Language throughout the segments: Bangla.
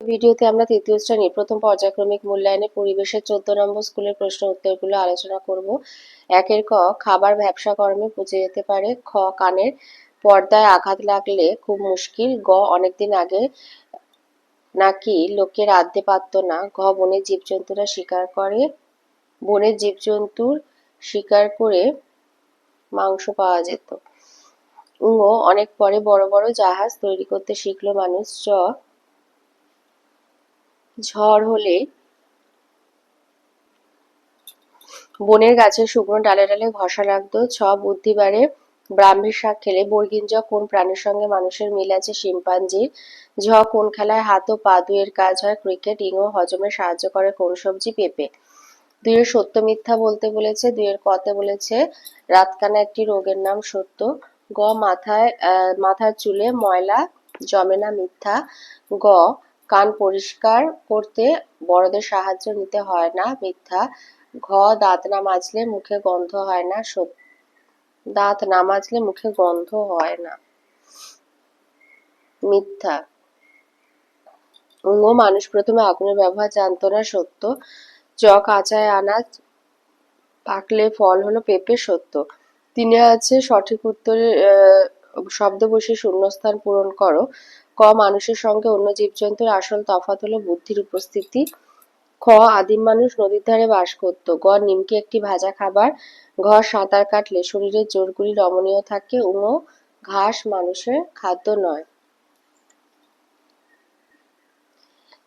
ভিডিওতে আমরা তৃতীয় শ্রেণির প্রথম পর্যায়ক্রমিক মূল্যায়নে পরিবেশের চোদ্দ নম্বর স্কুলের প্রশ্ন উত্তরগুলো আলোচনা করব। একের ক, খাবার ব্যবসা কর্মে পচে যেতে পারে। খ, কানের পর্দায় আঘাত লাগলে খুব মুশকিল। গ, অনেকদিন আগে নাকি লোকে রাঁধতে পারত না। ঘ, বনের জীবজন্তুরা শিকার করে। বনের জীবজন্তুর শিকার করে মাংস পাওয়া যেত। ঙ, অনেক পরে বড় বড় জাহাজ তৈরি করতে শিখলো মানুষ। চ ঝড় হলে বনের গাছের শুকনো ডালে ডালে ঘষা লাগতো। ছ বুদ্ধি বাড়ে ব্রাহ্মীর শাক খেলে বর্গিঞ্জ কোন প্রাণীর সঙ্গে মানুষের মিল আছে? শিম্পাঞ্জির ঝ কোন খেলায় হাত ও পা দুয়ের কাজ হয়? ক্রিকেট ইঙো হজমে সাহায্য করে কোন সবজি পেঁপে? দুইয়ের সত্য মিথ্যা বলতে বলেছে, দুইয়ের কতে বলেছে, রাতকানা একটি রোগের নাম সত্য। গ, মাথায় মাথার চুলে ময়লা জমে না মিথ্যা। গ কান পরিষ্কার করতে বড়দের সাহায্য নিতে হয় না, মিথ্যা। ঘ, দাঁত না মাজলে মুখে গন্ধ হয় না দাঁত না মাজলে মুখে গন্ধ হয় না। মিথ্যা। মানুষ প্রথমে আগুনের ব্যবহার জানতো না, সত্য। চ কাঁচায় আনাজ পাকলে ফল হলো পেঁপে, সত্য। তিনি আছে সঠিক উত্তরে শব্দ বসে শূন্যস্থান পূরণ করো। ক, মানুষের সঙ্গে অন্য জীবজন্তুর আসল তফাৎ হলো বুদ্ধির উপস্থিতি। খ, আদিম মানুষ নদীর ধারে বাস করত। গ, নিমকি একটি ভাজা খাবার। ঘ, সাঁতার কাটলে শরীরের জোরগুলি রমণীয় থাকে উঙ ঘাস মানুষের খাদ্য নয়।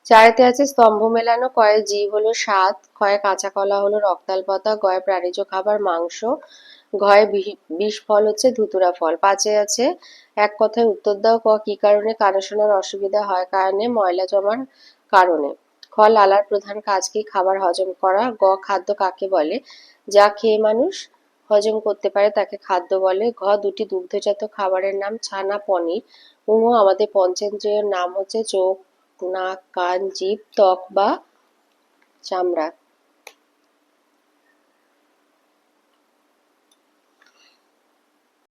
চারেতে আছে স্তম্ভ মেলানো কয়ে জীব হলো সাত ক্ষয়ে কাঁচা কলা হলো রক্তাল পাতা গয়ে প্রাণীজ খাবার মাংস। ঘয়ে বিষ ফল হচ্ছে, ধুতুরা ফল। পাঁচে আছে, এক কথায় উত্তর দাও ক, কি কারণে কানে শোনার অসুবিধা হয়, কারণে ময়লা জমার কারণে। খ, লালার প্রধান কাজ কি, খাবার হজম করা? গ, খাদ্য কাকে বলে? যা খেয়ে মানুষ হজম করতে পারে তাকে খাদ্য বলে। ঘ, দুটি দুগ্ধজাত খাবারের নাম ছানা পনির। উম, আমাদের পঞ্চেন্দ্রিয়ের নাম হচ্ছে চোখ, নাক, কান, জিভ, ত্বক বা চামড়া।